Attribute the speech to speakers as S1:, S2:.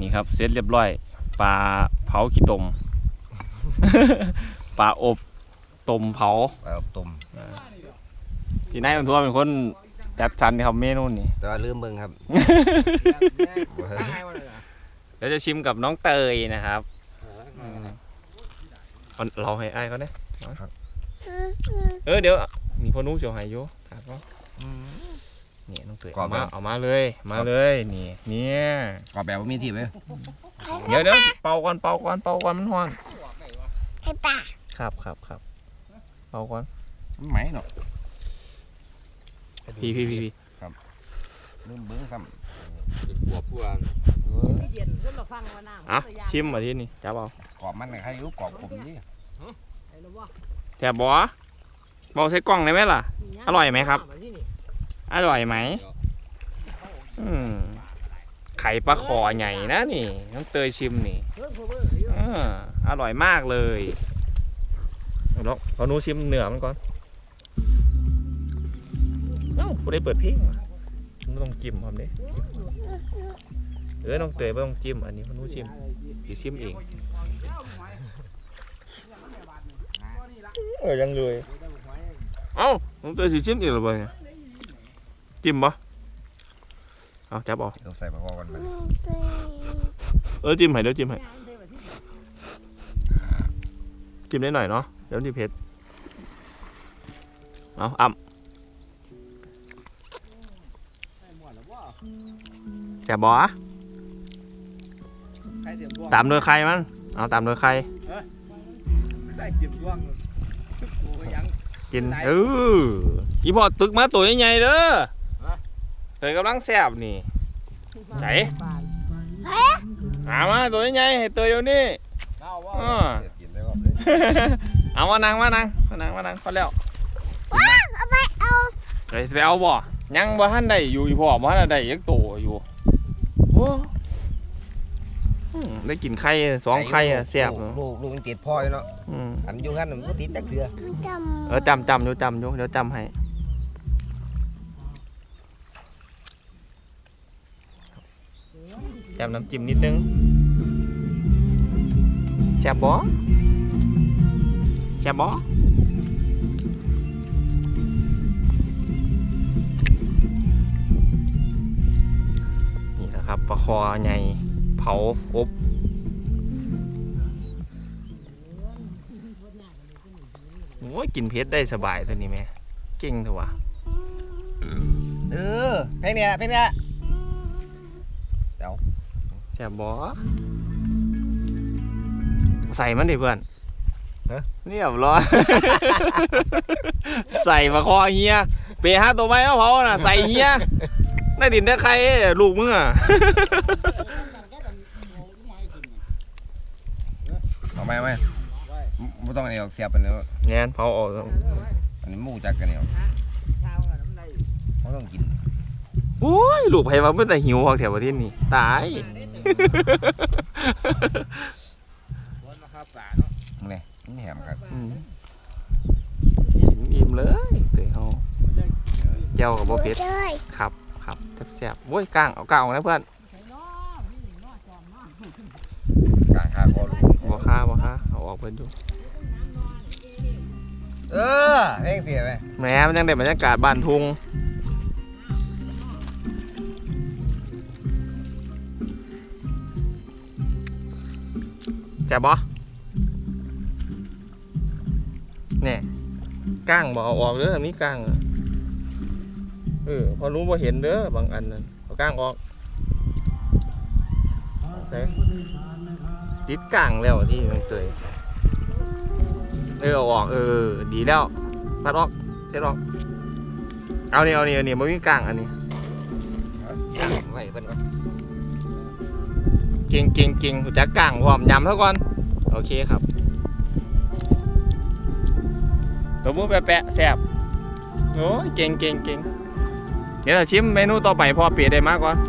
S1: นี่ครับเสร็จเรียบร้อยปลาเผาขี้ตม ปลาอบตมเผา
S2: ปลาต้ม
S1: พี่นายของทัวเป็นคนจัดสรรครับเมนูนี่
S2: แต่ว่าลืมเบิ่งครับ
S1: เดี๋ยวจะชิมกับน้องเตยนะครับเอาเราให้อ้ายเขาเนี่ยเออเดี๋ยวนี่พอนุเสียวหายอยู่ครับก็นี่น้อง เตยเอามาเอามาเลยมาเลยนี่เนี่ย
S2: กรอบแบบว่ามีที่ไหม
S1: เดี๋ยวเดี๋ยวเป่าก่อนเป่าก่อนเป่าก่อนมันฮ้อน
S3: ไอ้ป่า
S1: ครับครับครับเป่าก่อน
S2: ไหมเนาะ
S1: พี่พี่พี่พี่
S2: ลืมเบิ่งซ้
S4: หัวพวงำ
S2: เออ
S5: เย็นจนเราฟังว่าน้ำ
S1: อะชิมมาที่นี่จับเอา
S2: กรอบมันน่ะใครรู้กรอบผมนี่
S5: ไอ้ละว่า
S1: แถบบ่บอกใส่กล่องได้ไหมล่ะ อร่อยไหมครับอร่อยไหมอืม ไข่ปลาคอใหญ่นะนี่ น้องเตยชิมนี่
S5: อ่า
S1: อร่อยมากเลยเอาลองเอาหนูชิมเนื้อมันก่อนเอ้าผู้ได้เปิดเพลงมันต้องจิ้มพร้อมเด้เออน้องเตยไม่ต้องจิ้มอันนี้เพราหนูชิมดีชิมเองเออยังเลยเอ้าน้องเตยสิชิมอีกหรือเปล่าจิ้มปะ เอาจับเอา
S2: เราใส่ปลาคอกันมัน
S1: เออจิ้มให้เดี๋ยวจิ้มให้จิ้มได้หน่อยเนาะเดี๋ยวมันจะเผ็ดเอาอ่ำแซ่บบ่อะ
S4: ใครเสียบวง
S1: ตามโดยใครมัน เอาตามโดยใคร
S4: ได้เก็บดวงโอ้ยยัง
S1: กินเอออีพอตึกมาตัวใหญ่ๆเด้อ เฮ้ยกำลังแซ่บนี่ ไหน หามาตัวใหญ่ๆให้เตยอยู่นี่
S4: เน่าว่า
S1: อ่า
S2: เดี๋ยวกินได้ก่อนเลย
S1: เอามานั่งมานั่งมานั่งมานั่งพอแล้ว
S3: เอาไปเอา
S1: เฮ้ยไปเอาบ่ยังบ่ทันได้อยู่อีพ่อบ่ทันได้ยักโตอยู่โอ้อืมได้กินไข่สองไข่อะแซ่บ
S2: ลู
S1: เนาะ
S2: กลูกลูกมันติดพ่ออยู่เนาะ
S1: อืม
S2: อันอยู่กันมันก็ติดจักเถื่อ
S3: จ
S1: เออจำจำอยู่จำอยู่เดี๋ยวจำให้ จำน้ำจิ้มนิดนึงแซ่บบ่แซ่บบ่นี่นะครับปลาคอใหญ่เผาอบโอ้ยกินเผ็ดได้สบายตัวนี้แม่เก่งเถอะวะ
S2: เออเพลงเนี้ยเพลงเนี้ย
S1: แซ่บบ่ใส่มันดิเพื่อนเรียบร้อย ใส่มาคอเฮียเปฮะตัวไม้เอาเผาน่ะ ใส่เฮียได้ดินได้ใครลูกมึงอะ
S2: เอาไหมเอาไหมไม่ต้องอันนี้หรอกเสียบอันนี้
S1: แน่นเผาออก
S2: อันนี้หมูจักกันเนี่ย
S5: เช้าอะน้ำได้
S2: เขาต้องกิน
S1: โอ้ยลูกไผว่าเมื่อแต่หิวพอกแถวประเทศนี้ตาย
S4: วันมาข้าวป่าเนาะ
S2: นี่นี่แหมครับ
S1: อืมกินอิ่มเลยเตยเฮาเจ้ากับบ่ำเผ็ด
S3: เลย
S1: ครับครับแซ่บๆโอ้ยก้างเอาก้างออกนะเพื่อน
S5: ใส่น้อนี่น้อจอมน้อก
S2: ลางคาคอลูก
S1: บ่ค่าบ่ค่าเอาออกเพิ่นดู
S2: เออเพลงเสียไหม
S1: แหมมันยังได้บรรยากาศบ้านทุ่ง แซ่บบ่เนี่ยก้างบอาออกเด้อมีก้างเออพอรู้บ่เห็นเด้อบางอันนั่นเอาก้างออกใส่ติดก้างแล้วที่มันเตยเออเอออกเออ ดีแล้วตัดออกเสร็จออกเอานี่เอานี่เอานี่มันมีก้างอันนี้
S2: ย่างไว้เพิ่นก็
S1: เก่งเก่งเก่งจักก้างพร้อมยำเท่าก่อน โอเคครับตัวมือแปะแสบโอ้เก่งเก่งเก่งเดี๋ยวเราชิมเมนูต่อไปพอเปลี่ยนได้มากก่อน